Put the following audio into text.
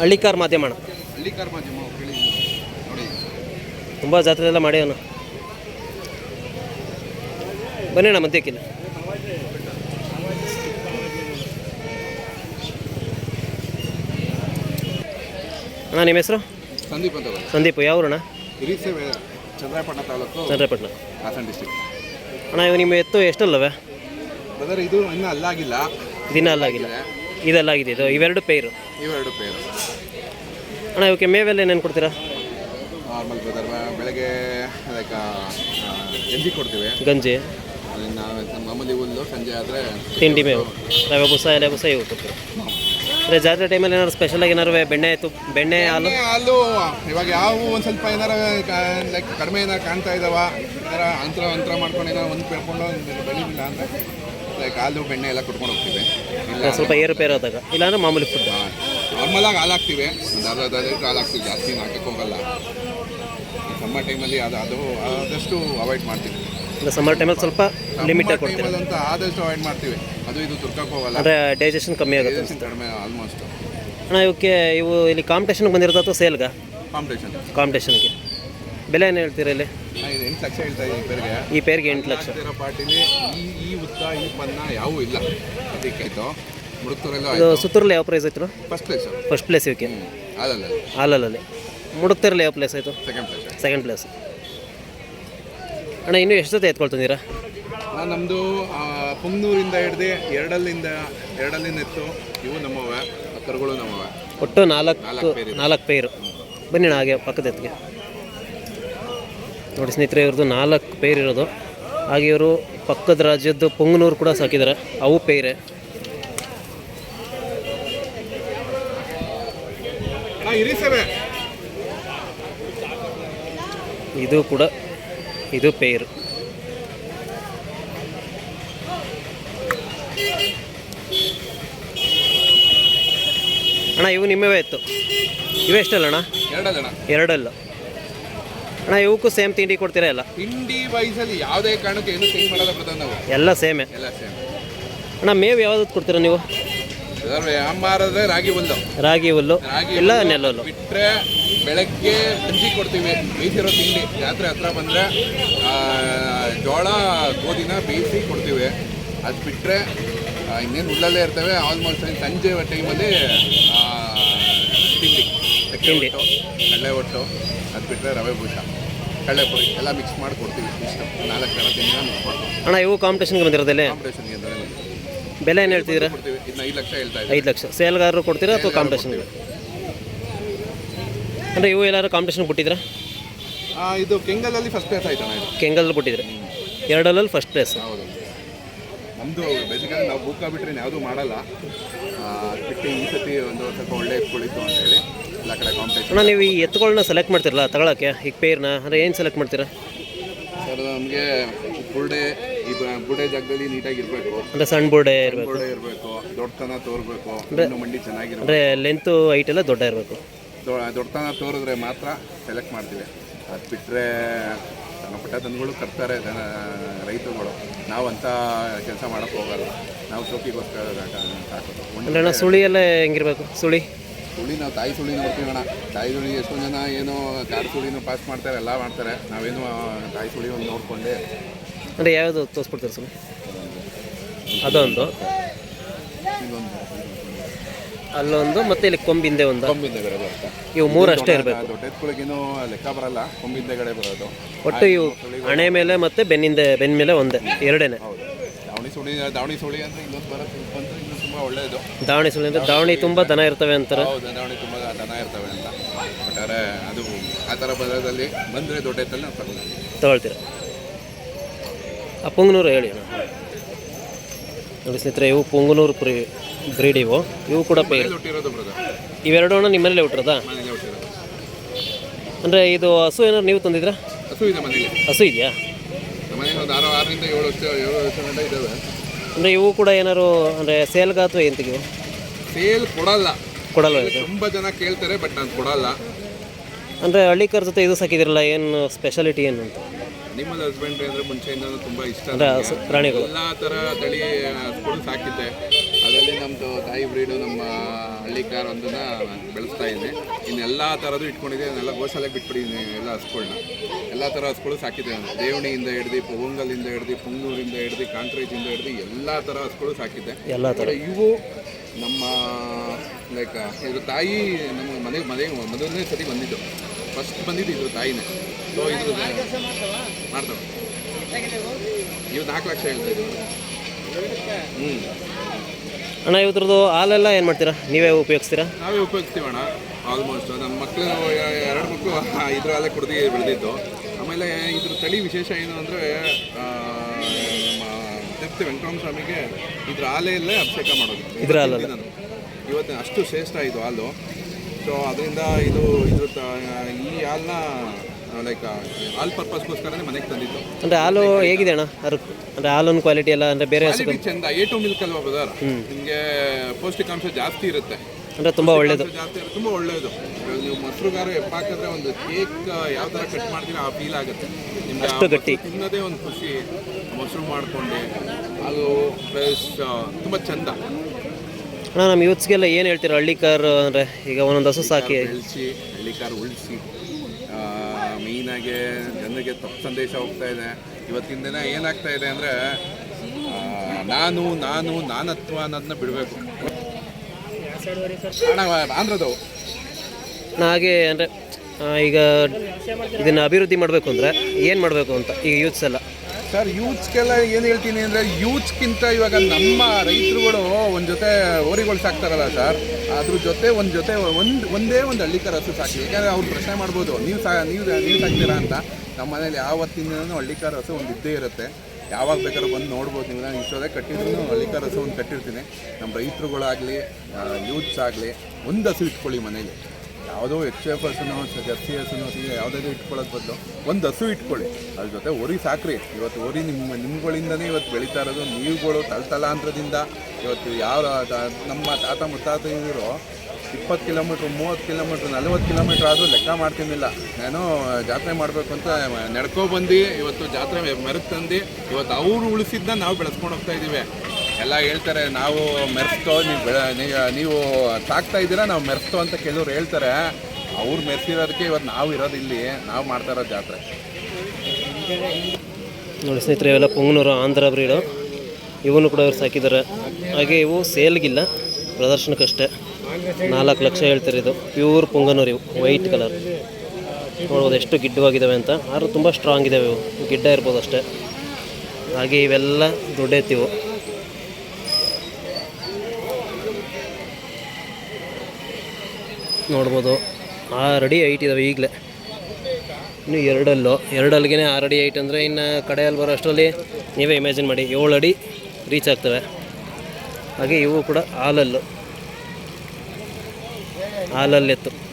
ಹಳ್ಳಿಕಾರ್ ಮಾಧ್ಯಮ ಹಳ್ಳಿಕಾರ್ ನೋಡಿ. ತುಂಬ ಜಾತ್ರೆ ಎಲ್ಲ ಮಾಡಿ ಅವನು. ಬನ್ನಿ ಅಣ್ಣ ಮಧ್ಯಕ್ಕಿಲ್ಲ ಅಣ್ಣ ನಿಮ್ಮ ಹೆಸರು? ಸಂದೀಪ್ ಅಂತ. ಸಂದೀಪ್ ಯಾವ್ರು ಅಣ್ಣ? ಚಂದ್ರಾಯಪಟ್ಟಣ ತಾಲೂಕು ಚಂದ್ರಪಟ್ಟಣ ಹಾಸನ ಡಿಸ್ಟಿಕ್ ಅಣ್ಣ ಇವು ನಿಮ್ಮ ಎತ್ತು ಎಷ್ಟಲ್ಲವೇ? ಬ್ರದರ್ ಇದು ಇನ್ನೂ ಅಲ್ಲಾಗಿಲ್ಲ. ದಿನ ಅಲ್ಲಾಗಿಲ್ಲ. ಇದೆಲ್ಲ ಆಗಿದೆ ಇದು ಇವೆರಡು ಪೇರು ಇವೆರಡು ಪೇರು ಅಣ್ಣ ಇವಕ್ಕೆ ಮೇವೆಲ್ಲ ಏನೇನು ಕೊಡ್ತೀರಾ? ನಾರ್ಮಲ್ ಬ್ರದರ್ ಬೆಳಗ್ಗೆ ಲೈಕ್ ಗಂಜಿ ಕೊಡ್ತೀವಿ. ಗಂಜಿ. ಅದನ್ನ ಮಾಮೂಲಿ ಹುಲ್ಲು ಸಂಜೆ ಆದರೆ ತಿಂಡಿ ಮೇವು. ರವೆ ಬುಸ ಎಲೆ ಬುಸ ಇವು ಕೊಡ್ತೀವಿ. ಅಂದರೆ ಜಾತ್ರೆ ಟೈಮಲ್ಲಿ ಏನಾದ್ರು ಸ್ಪೆಷಲಾಗಿ ಏನಾದ್ರು ಬೆಣ್ಣೆ ತುಪ್ಪ ಬೆಣ್ಣೆ ಹಾಲು? ಹಾಲು ಇವಾಗ ಯಾವ ಒಂದು ಸ್ವಲ್ಪ ಏನಾರ ಲೈಕ್ ಕಡಿಮೆ ಏನಾರು ಕಾಣ್ತಾ ಇದಾವ ಏನಾರ ಅಂತರ ಅಂತರ ಮಾಡ್ಕೊಂಡು ಏನಾರು ಒಂದು ಬೆಳ್ಕೊಂಡು ಬೆಳಿಲಿಲ್ಲ ಅಂದರೆ ಹಾಲು ಬೆಣ್ಣೆ ಎಲ್ಲ ಕೊಟ್ಕೊಂಡು ಹೋಗ್ತೀವಿ. ಇಲ್ಲ ಸ್ವಲ್ಪ ಏರುಪೇರು ಆದಾಗ ಇಲ್ಲಾಂದ್ರೆ ಮಾಮೂಲಿ ಫುಡ್ ನಾರ್ಮಲಾಗಿ ಹಾಲು ಹಾಕ್ತೀವಿ ಒಂದು ಅರ್ಧ ಅರ್ಧ ಲೀಟ್ರ್ ಹಾಲು ಹಾಕ್ತೀವಿ ಜಾಸ್ತಿ ಹಾಕಕ್ಕೆ ಹೋಗಲ್ಲ ಸಮ್ಮರ್ ಟೈಮಲ್ಲಿ ಅದು ಅದು ಆದಷ್ಟು ಅವಾಯ್ಡ್ ಮಾಡ್ತೀವಿ. ಇಲ್ಲ ಸಮ್ಮರ್ ಟೈಮಲ್ಲಿ ಸ್ವಲ್ಪ ಲಿಮಿಟ್ ಆಗಿ ಕೊಡ್ತೀವಿ ಅಂತ ಆದಷ್ಟು ಅವಾಯ್ಡ್ ಮಾಡ್ತೀವಿ. ಅದು ಇದು ತುರ್ಕಕ್ಕೆ ಹೋಗಲ್ಲ. ಅಂದರೆ ಡೈಜೆಷನ್ ಕಮ್ಮಿ ಆಗುತ್ತೆ ಕಡಿಮೆ ಆಲ್ಮೋಸ್ಟ್ ಅಣ್ಣ ಇವಕ್ಕೆ ಇವು ಇಲ್ಲಿ ಕಾಂಪಿಟೇಷನ್ಗೆ ಬಂದಿರೋದು ಅಥವಾ ಸೇಲ್ಗ ಕಾಂಪಿಟೇಷನ್ ಕಾಂಪಿಟೇಷನ್ಗೆ ಬೆಲೆ ಏನು ಹೇಳ್ತೀರಾ ಇಲ್ಲಿ? ಎಂಟು ಲಕ್ಷ ಹೇಳ್ತಾ ಇದ್ದೀವಿ ಪೇರಿಗೆ. ಈ ಪೇರ್ಗೆ ಎಂಟು ಲಕ್ಷ. ಆಗ್ತಿರೋ ಪಾರ್ಟಿಲಿ ಈ ಈ ಉತ್ತ ಈ ಪನ್ನ ಯಾವೂ ಇಲ್ಲ. ಅದಕ್ಕೆ ಆಯಿತು ಮುಡುಕ್ತೂರೆಲ್ಲ ಇದು ಸುತ್ತೂರಲ್ಲಿ ಯಾವ ಪ್ರೈಸ್ ಆಯ್ತು ಫಸ್ಟ್ ಪ್ಲೇಸ್ ಫಸ್ಟ್ ಪ್ಲೇಸ್ ಇವಕ್ಕೆ. ಅದಲ್ಲ ಹಾಲಲ್ಲಿ. ಮುಡುತ್ತೂರಲ್ಲಿ ಯಾವ ಪ್ಲೇಸ್ ಆಯಿತು? ಸೆಕೆಂಡ್ ಪ್ಲೇಸ್ ಸೆಕೆಂಡ್ ಪ್ಲೇಸ್ ಅಣ್ಣ ಇನ್ನೂ ಎಷ್ಟು ಜೊತೆ ಎತ್ಕೊಳ್ತಿದ್ದೀರಾ? ನಮ್ಮದು ಪುಂಗ್ನೂರಿಂದ ಹಿಡ್ದು ಎರಡಲ್ಲಿಂದ ಎರಡಲ್ಲಿಂದ ಎತ್ತು ಇವು ನಮ್ಮವೆ ಕರುಗಳು ನಮ್ಮವೆ ಒಟ್ಟು ನಾಲ್ಕು ನಾಲ್ಕು ಪೇರ್. ನಾಲ್ಕು ಪೇರು. ಬನ್ನಿ ಅಣ್ಣ ಹಾಗೆ ಪಕ್ಕದ ಎತ್ತಿಗೆ. ನೋಡಿ ಸ್ನೇಹಿತರೆ ಇವ್ರದ್ದು ನಾಲ್ಕು ಪೇರ್ ಇರೋದು. ಹಾಗೆ ಇವರು ಪಕ್ಕದ ರಾಜ್ಯದ್ದು ಪೊಂಗನೂರು ಕೂಡ ಸಾಕಿದ್ದಾರೆ. ಅವು ಪೇರೆ ಇದು ಕೂಡ ಇದು ಪೇರು ಅಣ್ಣ ಇವು ನಿಮ್ಮವೇ ಇತ್ತು? ಇವೆಷ್ಟಲ್ಲ ಅಣ್ಣ. ಎರಡಲ್ಲ. ಅಣ್ಣ ಇವಕ್ಕೂ ಸೇಮ್ ತಿಂಡಿ ಕೊಡ್ತೀರಾ ಎಲ್ಲ ತಿಂಡಿ ವಯಸ್ಸಲ್ಲಿ ಯಾವುದೇ ಕಾರಣಕ್ಕೆ ಏನು ಚೇಂಜ್ ಮಾಡೋದ ಬರ್ತದೆ ನಾವು. ಎಲ್ಲ ಸೇಮೆ. ಎಲ್ಲ ಸೇಮ್. ಅಣ್ಣ ಮೇವು ಯಾವ್ದು ಕೊಡ್ತೀರಾ ನೀವು? ಮಾರಿದ್ರೆ ರಾಗಿ ಹುಲ್ಲು. ರಾಗಿ ಹುಲ್ಲು. ರಾಗಿ ಇಲ್ಲ ಹುಲ್ಲು ನೆಲ್ಲುಲ್ಲು ಬಿಟ್ರೆ ಬೆಳಗ್ಗೆ ಸಂಜೆ ಕೊಡ್ತೀವಿ. ಬೇಯಿಸಿರೋ ತಿಂಡಿ. ಜಾತ್ರೆ ಹತ್ರ ಬಂದರೆ ಜೋಳ ಗೋಧಿನ ಬೇಯಿಸಿ ಕೊಡ್ತೀವಿ. ಅದು ಬಿಟ್ಟರೆ ಇನ್ನೇನು ಹುಲ್ಲಲ್ಲೇ ಇರ್ತವೆ. ಆಲ್ಮೋಸ್ಟ್ ಸಂಜೆ ಟೈಮಲ್ಲಿ ತಿಂಡಿ. ತಿಂಡಿ. ಕಡಲೆ ಒಟ್ಟು ಅದು ಬಿಟ್ಟರೆ ರವೆ ಭೂಷ. ಕಡಲೆಪುರಿ ಎಲ್ಲ ಮಿಕ್ಸ್ ಮಾಡಿ ಕೊಡ್ತೀವಿ ಇಷ್ಟು ನಾಲ್ಕು ಜನ ತಿಂಡಿ ಮಿಕ್ಸ್ ಮಾಡ್ತೀವಿ ಅಣ್ಣ ಇವು ಕಾಂಪಿಟೇಷನ್ಗೆ ಬಂದಿರೋದಲ್ಲೇ? ಕಾಂಪಿಟೇಷನ್ಗೆ. ಬೆಲೆ ಏನು ಹೇಳ್ತಿದ್ದೀರಾ? ಕೊಡ್ತೀವಿ. ಇನ್ನು ಐದು ಲಕ್ಷ ಹೇಳ್ತಾ ಇದ್ದೀವಿ. ಐದು ಲಕ್ಷ. ಸೇಲ್ಗಾರರು ಕೊಡ್ತೀರಾ ಅಥವಾ ಕಾಂಪಿಟೇಷನ್ ಅಂದರೆ ಇವು ಎಲ್ಲರೂ ಕಾಂಪಿಟೇಷನ್ ಕೊಟ್ಟಿದ್ರೆ ಆ, ಇದು ಕೆಂಗಲಲ್ಲಿ ಫಸ್ಟ್ ಪ್ಲೇಸ್ ಆಯ್ತಣ್ಣ ಇದು. ಕೆಂಗಲ್ ಬಿಟ್ಟಿದ್ರೆ ಎರಡಲ್ಲಲ್ಲಿ ಫಸ್ಟ್ ಪ್ಲೇಸ್ ಹೌದು. ನಮ್ಮದು ಬೇಸಿಕಲಿ ನಾವು ಬುಕ್ ಆಗಿಬಿಟ್ರೆ ಯಾವುದೂ ಮಾಡಲ್ಲ. ಆ, ಈ ಸತಿ ಒಂದು ಸ್ವಲ್ಪ ಒಳ್ಳೆ ಎತ್ಕೊಳ್ಳಿತ್ತು ಅಂತ ಹೇಳಿ ಎಲ್ಲ ಕಡೆ ಕಾಂಪಿಟೇಷನ್ ಅಣ್ಣ ನೀವು ಈ ಎತ್ತುಗಳನ್ನ ಸೆಲೆಕ್ಟ್ ಮಾಡ್ತಿರಲ್ಲ ತಗೊಳಕ್ಕೆ ಈಗ ಪೇರ್ನ ಅಂದರೆ ಏನು ಸೆಲೆಕ್ಟ್ ಮಾಡ್ತೀರಾ? ಸರ್ ನಮಗೆ ಬುರ್ಡೆ ಈ ಬುಡೆ ಬುರ್ಡೆ ಜಾಗದಲ್ಲಿ ನೀಟಾಗಿ ಇರಬೇಕು. ಅಂದರೆ ಸಣ್ಣ ಬೋರ್ಡೆ ಇರಬೇಕು. ಬುರ್ಡೆ ಇರಬೇಕು ದೊಡ್ಡತನ ತೋರಬೇಕು ಇನ್ನು ಮಂಡಿ ಚೆನ್ನಾಗಿರ್ಬೇಕು. ಅಂದರೆ ಲೆಂತು ಹೈಟ್ ಎಲ್ಲ ದೊಡ್ಡ ಇರಬೇಕು. ದೊ- ದೊಡ್ಡತನ ತೋರಿದ್ರೆ ಮಾತ್ರ ಸೆಲೆಕ್ಟ್ ಮಾಡ್ತೀವಿ. ಅದು ಬಿಟ್ಟರೆ ಸಣ್ಣಪುಟ್ಟ ದನಗಳು ಕಟ್ತಾರೆ ದನ ರೈತರುಗಳು. ನಾವು ಅಂಥ ಕೆಲಸ ಮಾಡೋಕ್ಕೆ ಹೋಗಲ್ಲ. ನಾವು ಶೋಕಿಗೋಸ್ಕರ ಸಾಕೋದು ಒಂದು ಅಂದರೆ ಅಣ್ಣ ಸುಳಿ ಎಲ್ಲ ಹೆಂಗಿರ್ಬೇಕು? ಸುಳಿ? ಸುಳಿ ನಾವು ತಾಯಿ ಸುಳ್ಳಿನ ಬರ್ತೀವಿ ಅಣ್ಣ ತಾಯಿ ಸುಳಿ ಎಷ್ಟೊಂದು ಜನ ಏನೋ ಕಾಡು ಸುಳಿನೂ ಪಾಸ್ ಮಾಡ್ತಾರೆ ಎಲ್ಲ ಮಾಡ್ತಾರೆ. ನಾವೇನು ತಾಯಿ ಸುಳಿ ಒಂದು ನೋಡಿಕೊಂಡೆ. ಅಂದರೆ ಯಾವುದು ತೋರಿಸ್ಬಿಡ್ತಾರೆ ಸುಳಿ ಅದೊಂದು. ಅಲ್ಲೊಂದು ಮತ್ತೆ ಇಲ್ಲಿ ಕೊಂಬಿಂದೆ ಒಂದು. ಕೊಂಬಿಂದೆಗಡೆ ಬರುತ್ತೆ. ಇವು ಮೂರು ಅಷ್ಟೇ ಇರಬೇಕು. ದೊಡ್ಡ ಲೆಕ್ಕ ಬರಲ್ಲ. ಕೊಂಬಿಂದೆಗಡೆ ಬರೋದು. ಒಟ್ಟು ಇವು ಹಣೆ ಮೇಲೆ ಮತ್ತೆ ಬೆನ್ನಿಂದೆ ಬೆನ್ನ ಮೇಲೆ ಒಂದೇ ಎರಡೇನೆ. ಹೌದು. ದಾವಣಿ ಸುಳಿ ದಾವಣಿ ಸುಳಿ ಅಂದರೆ ಇನ್ನೊಂದು ಬರುತ್ತೆ ಬಂದರೆ ಇನ್ನೂ ತುಂಬ ಒಳ್ಳೆಯದು ದಾವಣಿ ಸುಳಿ ಅಂದರೆ ದಾವಣಿ ತುಂಬ ದನ ಇರ್ತವೆ ಅಂತಾರೆ. ಹೌದು ದಾವಣಿ ತುಂಬ ದನ ಇರ್ತವೆ ಅಂತ. ಒಟ್ಟಾರೆ ಅದು ಆ ಥರ ಬರೋದಲ್ಲಿ ಬಂದರೆ ದೊಡ್ಡ ಎತ್ತಲ್ಲಿ ನಾವು ತಗೊಳ್ತೀವಿ. ತಗೊಳ್ತೀರ? ಆ ಪೊಂಗನೂರು ಹೇಳಿ ಅಣ್ಣ. ನೋಡಿ ಸ್ನೇಹಿತರೆ ಇವು ಪುಂಗನೂರು ಪ್ರಿ ಬ್ರೀಡ್ ಇವು. ಇವು ಕೂಡ ಮನೇಲಿ ಹುಟ್ಟಿರೋದು ಬ್ರದರ್? ಇವೆರಡು ಅಣ್ಣ ನಿಮ್ಮನೇಲೆ ಹುಟ್ಟಿರೋದಾ? ಮನೇಲಿ ಹುಟ್ಟಿರೋದು. ಅಂದರೆ ಇದು ಹಸು ಏನಾದ್ರು ನೀವು ತಂದಿದ್ರಾ ಹಸು ಇದೆ ಮನೇಲಿ ಹಸು ಇದೆಯಾ? ಒಂದು ಆರು ಆರರಿಂದ ಏಳು ವರ್ಷ ಏಳು ವರ್ಷ ಗಂಟ ಇದ್ದಾವೆ. ಅಂದರೆ ಇವು ಕೂಡ ಏನಾದ್ರು ಅಂದರೆ ಸೇಲ್ ಅಥವಾ ಏನು ಸೇಲ್ ಕೊಡಲ್ಲ. ಕೊಡಲ್ಲ ಇದು ತುಂಬ ಜನ ಕೇಳ್ತಾರೆ ಬಟ್ ನಾನು ಕೊಡಲ್ಲ. ಅಂದರೆ ಹಳ್ಳಿಕರ ಜೊತೆ ಇದು ಸಾಕಿದಿರಲ್ಲ ಏನು ಸ್ಪೆಷಾಲಿಟಿ ಏನು ಅಂತ? ನಿಮ್ಮಲ್ಲಿ ಹಸ್ಬೆಂಡ್ರಿ ಅಂದರೆ ಮುಂಚೆಯಿಂದ ತುಂಬ ಇಷ್ಟ ಅಂದರೆ ನನಗೆ. ಪ್ರಾಣಿಗಳು ಎಲ್ಲ ಥರ ತಳಿ ಹಸುಗಳು ಸಾಕಿದ್ದೆ. ನಮ್ಮದು ತಾಯಿ ಬ್ರೀಡು ನಮ್ಮ ಹಳ್ಳಿಕಾರ ಒಂದನ್ನ ಬೆಳೆಸ್ತಾ ಇದ್ದೆ. ಇನ್ನೆಲ್ಲ ಥರದ್ದು ಇಟ್ಕೊಂಡಿದ್ದೆ. ಅದನ್ನೆಲ್ಲ ಗೋಶಾಲೆಗೆ ಬಿಟ್ಬಿಟ್ಟಿದ್ದೀನಿ ಎಲ್ಲ ಹಸ್ಗಳನ್ನ ಎಲ್ಲ ಥರ ಹಸ್ಗಳು ಸಾಕಿದ್ದೆ ನಾನು. ದೇವಣಿಯಿಂದ ಹಿಡ್ದು ಪೊಂಗಲಿಂದ ಹಿಡ್ದು ಪುಂಗೂರಿಂದ ಹಿಡ್ದು ಕಾಂಕ್ರೀಟಿಂದ ಹಿಡ್ದು ಎಲ್ಲ ಥರ ಹಸ್ಗಳು ಸಾಕಿದ್ದೆ. ಎಲ್ಲ ಥರ ಇವು ನಮ್ಮ ಲೈಕ್ ಇದ್ರ ತಾಯಿ ನಮ್ಮ ಮನೆಗೆ ಮನೆ ಮೊದಲನೇ ಸತಿ ಬಂದಿದ್ದು. ಫಸ್ಟ್ ಬಂದಿದ್ದು ಇದ್ರ ತಾಯಿನೇ. ಸೊ ಇದ್ರ ಮಾಡ್ತಾವೆ ಇವು ನಾಲ್ಕು ಲಕ್ಷ ಹೇಳ್ತಾ ಇದ್ದೀವಿ ಹ್ಞೂ ಅಣ್ಣ ಇವತ್ರದ್ದು ಹಾಲೆಲ್ಲ ಏನು ಮಾಡ್ತೀರಾ? ನೀವೇ ಉಪಯೋಗಿಸ್ತೀರಾ? ನಾವೇ ಉಪಯೋಗಿಸ್ತೀವಿ ಅಣ್ಣ ಆಲ್ಮೋಸ್ಟ್ ನಮ್ಮ ಮಕ್ಕಳು ಎರಡು ಮಕ್ಕಳು ಇದ್ರ ಹಾಲೇ ಕುಡ್ದು ಬೆಳೆದಿದ್ದು. ಆಮೇಲೆ ಇದ್ರ ತಳಿ ವಿಶೇಷ ಏನು ಅಂದರೆ ನಮ್ಮ ತಿರುಪತಿ ವೆಂಕಟರಾಮ ಸ್ವಾಮಿಗೆ ಇದ್ರ ಹಾಲೆಯಲ್ಲೇ ಅಭಿಷೇಕ ಮಾಡೋದು. ಇದ್ರ ಹಾಲಲ್ಲ? ಇವತ್ತು ಅಷ್ಟು ಶ್ರೇಷ್ಠ ಇದು ಹಾಲು. ಸೊ ಅದರಿಂದ ಇದು ಇದು ಈ ಹಾಲ್ನ ಲೈಕ್ ಹಾಲ್ ಪರ್ಪಸ್ಗೋಸ್ಕರನೇ ಮನೆಗೆ ತಂದಿದ್ದು. ಅಂದರೆ ಹಾಲು ಹೇಗಿದೆ ಅಣ್ಣ? ಅದ್ರ ಅಂದರೆ ಕ್ವಾಲಿಟಿ ಎಲ್ಲ ಅಂದರೆ ಬೇರೆ ಹಸು ಕ್ವಾಲಿಟಿ ಚಂದ ಎ ಟು ಮಿಲ್ಕ್ ಅಲ್ವಾ ಬ್ರದರ್ ನಿಮಗೆ ಪೌಷ್ಟಿಕಾಂಶ ಜಾಸ್ತಿ ಇರುತ್ತೆ. ಅಂದರೆ ತುಂಬ ಒಳ್ಳೆಯದು ಜಾಸ್ತಿ ಇರುತ್ತೆ ತುಂಬ ಒಳ್ಳೆಯದು ನೀವು ಮೊಸರುಗಾರ ಎಪ್ಪ ಹಾಕಿದ್ರೆ ಒಂದು ಕೇಕ್ ಯಾವ ಥರ ಕಟ್ ಮಾಡ್ತೀರಾ ಆ ಫೀಲ್ ಆಗುತ್ತೆ. ನಿಮ್ಗೆ ಅಷ್ಟು ಗಟ್ಟಿ. ತಿನ್ನೋದೇ ಒಂದು ಖುಷಿ. ಮೊಸರು ಮಾಡಿಕೊಂಡೆ ಅದು ಪ್ಲಸ್ ತುಂಬ ಚಂದ. ಅಣ್ಣ ನಮ್ಮ ಯೂತ್ಸ್ಗೆಲ್ಲ ಏನು ಹೇಳ್ತೀರಾ? ಹಳ್ಳಿ ಕಾರ್ ಅಂದರೆ ಈಗ ಒಂದೊಂದು ಹಸು ಸಾಕಿ. ಉಳಿಸಿ ಹಳ್ಳಿ ಕಾರ್ ಉಳಿಸಿ. ಮೇಯ್ನಾಗಿ ಜನರಿಗೆ ತಪ್ಪು ಸಂದೇಶ ಹೋಗ್ತಾ ಇದೆ. ಇವತ್ತಿನ ದಿನ ಏನಾಗ್ತಾ ಇದೆ ಅಂದರೆ ನಾನು ನಾನು ನಾನತ್ವ ಅನ್ನೋದನ್ನ ಬಿಡಬೇಕು. ಆಂಧ್ರದವು ಹಾಗೆ ಅಂದರೆ ಈಗ ಇದನ್ನು ಅಭಿವೃದ್ಧಿ ಮಾಡಬೇಕು ಅಂದರೆ ಏನು ಮಾಡಬೇಕು ಅಂತ ಈಗ ಯೂತ್ಸ್ ಎಲ್ಲ? ಸರ್, ಯೂತ್ಸ್ಗೆಲ್ಲ ಏನು ಹೇಳ್ತೀನಿ ಅಂದರೆ ಯೂತ್ಸ್ಗಿಂತ ಇವಾಗ ನಮ್ಮ ರೈತರುಗಳು ಒಂದು ಜೊತೆ ಓರಿಗಳು ಸಾಕ್ತಾರಲ್ಲ ಸರ್, ಅದ್ರ ಜೊತೆ ಒಂದು ಜೊತೆ ಒಂದು, ಒಂದೇ ಒಂದು ಹಳ್ಳಿ ಹಸು ಸಾಕಿ. ಯಾಕಂದರೆ ಅವ್ರು ಪ್ರಶ್ನೆ ಮಾಡ್ಬೋದು, ನೀವು ಸಾ, ನೀವು ನೀವು ಸಾಕ್ತೀರಾ ಅಂತ. ನಮ್ಮ ಮನೇಲಿ ಯಾವತ್ತಿಂದನೂ ಹಳ್ಳಿಕಾರ ಹಸು ಒಂದು ಇದ್ದೇ ಇರುತ್ತೆ. ಯಾವಾಗ ಬೇಕಾದ್ರೂ ಬಂದು ನೋಡ್ಬೋದು, ನೀವು ನಾನು ಇಷ್ಟೋದೇ ಕಟ್ಟಿದ್ರು ಹಳ್ಳಿಕಾರ ಹಸು ಒಂದು ಕಟ್ಟಿರ್ತೀನಿ. ನಮ್ಮ ರೈತರುಗಳಾಗಲಿ ಯೂತ್ಸ್ ಆಗಲಿ, ಒಂದು ಹಸು ಇಟ್ಕೊಳ್ಳಿ ಮನೇಲಿ. ಯಾವುದೋ ಎಚ್ ಎಫ್ ಹಸುನೋ ಜರ್ಸಿ ಹಸುನೋ ಹೀಗೆ ಯಾವುದಾದ್ರು ಇಟ್ಕೊಳ್ಳೋದು ಬದಲು ಒಂದು ಹಸು ಇಟ್ಕೊಳ್ಳಿ. ಅದ್ರ ಜೊತೆ ಒರಿ ಸಾಕ್ರಿ. ಇವತ್ತು ಒರಿ ನಿಮ್ಮ, ನಿಮ್ಗಳಿಂದನೇ ಇವತ್ತು ಬೆಳೀತಾ ಇರೋದು. ನೀವುಗಳು ತಲತಲಾಂತರದಿಂದ ಇವತ್ತು ಯಾವ ನಮ್ಮ ತಾತ ಮುತ್ತಾತ ಇದ್ದರು ಇಪ್ಪತ್ತು ಕಿಲೋಮೀಟ್ರ್, ಮೂವತ್ತು ಕಿಲೋಮೀಟ್ರ್, ನಲವತ್ತು ಕಿಲೋಮೀಟ್ರ್ ಆದರೂ ಲೆಕ್ಕ ಮಾಡ್ತಿರ್ಲಿಲ್ಲ. ನಾನು ಜಾತ್ರೆ ಮಾಡಬೇಕು ಅಂತ ನಡ್ಕೊ ಬಂದು ಇವತ್ತು ಜಾತ್ರೆ ಮೆರೆದು ತಂದು ಇವತ್ತು ಅವರು ಉಳಿಸಿದ್ದನ್ನ ನಾವು ಬೆಳೆಸ್ಕೊಂಡು ಹೋಗ್ತಾ ಇದ್ದೀವಿ ಎಲ್ಲ ಹೇಳ್ತಾರೆ, ನಾವು ಮೆರ್ಸ್ತೋ ನೀವು ಬೆಳೆ, ನೀವು- ಸಾಕ್ತಾ ಇದ್ದೀರಾ, ನಾವು ಮೆರೆಸ್ತೋ ಅಂತ ಕೆಲವ್ರು ಹೇಳ್ತಾರೆ. ಅವ್ರು ಮೆರೆಸಿರೋದಕ್ಕೆ ಇವತ್ತು ನಾವು ಇರೋದು ಇಲ್ಲಿ, ನಾವು ಮಾಡ್ತಾ ಇರೋ ಜಾತ್ರೆ. ನೋಡಿ ಸ್ನೇಹಿತರೆ, ಇವೆಲ್ಲ ಪೊಂಗನೂರು ಆಂಧ್ರ ಬ್ರೀಡು. ಇವನು ಕೂಡ ಇವ್ರು ಸಾಕಿದ್ದಾರೆ. ಹಾಗೆ ಇವು ಸೇಲ್ಗಿಲ್ಲ, ಪ್ರದರ್ಶನಕ್ಕಷ್ಟೇ. ನಾಲ್ಕು ಲಕ್ಷ ಹೇಳ್ತಾರೆ ಇದು. ಪ್ಯೂರ್ ಪೊಂಗನೂರು ಇವು, ವೈಟ್ ಕಲರ್. ನೋಡ್ಬೋದು ಎಷ್ಟು ಗಿಡ್ಡವಾಗಿದ್ದಾವೆ ಅಂತ. ಆದರೂ ತುಂಬ ಸ್ಟ್ರಾಂಗ್ ಇದ್ದಾವೆ ಇವು. ಗಿಡ್ಡ ಇರ್ಬೋದು ಅಷ್ಟೇ. ಹಾಗೆ ಇವೆಲ್ಲ ದೊಡ್ಡೆತ್ತಿವು ನೋಡ್ಬೋದು. ಆರು ಅಡಿ ಐಟ್ ಇದ್ದಾವೆ ಈಗಲೇ. ಇನ್ನು ಎರಡಲ್ಲೋ. ಎರಡಲ್ಲಿಗೆ ಆರು ಅಡಿ ಐಟ್ ಅಂದರೆ ಇನ್ನು ಕಡೆಯಲ್ಲಿ ಬರೋ ಅಷ್ಟರಲ್ಲಿ ನೀವೇ ಇಮ್ಯಾಜಿನ್ ಮಾಡಿ. ಏಳು ಅಡಿ ರೀಚ್ ಆಗ್ತವೆ. ಹಾಗೆ ಇವು ಕೂಡ ಹಾಲಲ್ಲು. ಹಾಲಲ್ಲೆತ್ತು.